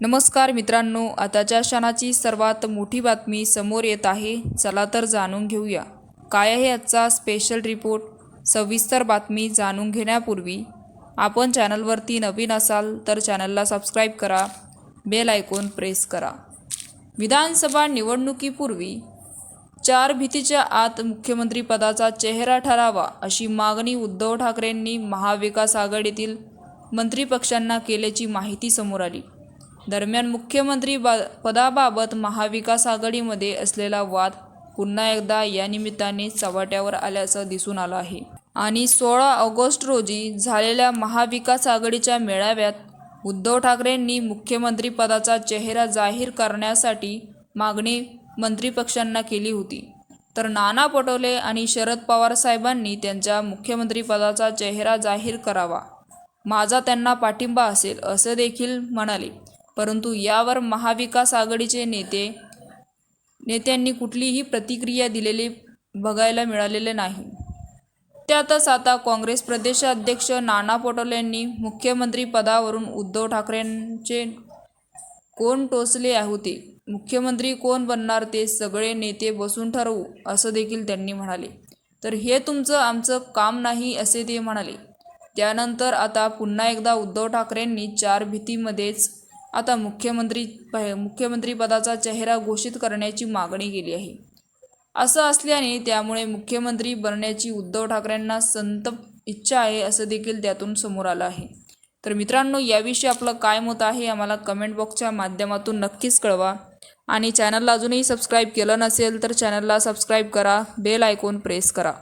नमस्कार मित्रांनो आताच्या क्षणाची सर्वात मोठी बातमी समोर येत आहे. चला तर जाणून घेऊया. काय आहे आजचा स्पेशल रिपोर्ट सविस्तर बातमी जाणून घेण्यापूर्वी आपण चॅनलवरती नवीन असाल तर चॅनलला सबस्क्राईब करा. बेल आयकॉन प्रेस करा. विधानसभा निवडणुकीपूर्वी चार भीतीच्या आत मुख्यमंत्रीपदाचा चेहरा ठरावा अशी मागणी उद्धव ठाकरेंनी महाविकास आघाडीतील मंत्रिपक्षांना केल्याची माहिती समोर आली. दरम्यान मुख्यमंत्री बा पदाबाबत महाविकास आघाडीमध्ये असलेला वाद पुन्हा एकदा या निमित्ताने चव्हाट्यावर आल्याचं दिसून आलं आहे. आणि सोळा ऑगस्ट रोजी झालेल्या महाविकास आघाडीच्या मेळाव्यात उद्धव ठाकरेंनी मुख्यमंत्री पदाचा चेहरा जाहीर करण्यासाठी मागणी मंत्रीपक्षांना केली होती. तर नाना पटोले आणि शरद पवार साहेबांनी त्यांच्या मुख्यमंत्रीपदाचा चेहरा जाहीर करावा. माझा त्यांना पाठिंबा असेल असं देखील म्हणाले. परंतु यावर महाविकास आघाडीचे नेते नेत्यांनी कुठलीही प्रतिक्रिया दिलेली बघायला मिळालेले नाही. त्यातच आता काँग्रेस प्रदेशाध्यक्ष नाना पटोलेंनी मुख्यमंत्री पदावरून उद्धव ठाकरेंचे कोण टोचले होते? मुख्यमंत्री कोण बनणार ते सगळे नेते बसून ठरवू असं देखील त्यांनी म्हणाले. तर हे तुमचं आमचं काम नाही असे ते म्हणाले. त्यानंतर आता पुन्हा एकदा उद्धव ठाकरेंनी चार भीतीमध्येच आता मुख्यमंत्री मुख्यमंत्रीपदाचा चेहरा घोषित करण्याची मागणी केली आहे. असं असल्याने त्यामुळे मुख्यमंत्री बनण्याची उद्धव ठाकरेंना संत इच्छा आहे असं देखील त्यातून समोर आलं आहे. तर मित्रांनो याविषयी आपलं काय मत आहे आम्हाला कमेंट बॉक्सच्या माध्यमातून नक्कीच कळवा. आणि चॅनलला अजूनही सबस्क्राईब केलं नसेल तर चॅनलला सबस्क्राईब करा बेल आयकॉन प्रेस करा.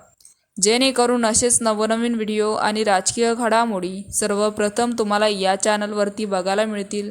जेणेकरून असेच नवनवीन व्हिडिओ आणि राजकीय घडामोडी सर्वप्रथम तुम्हाला या चॅनलवरती बघायला मिळतील.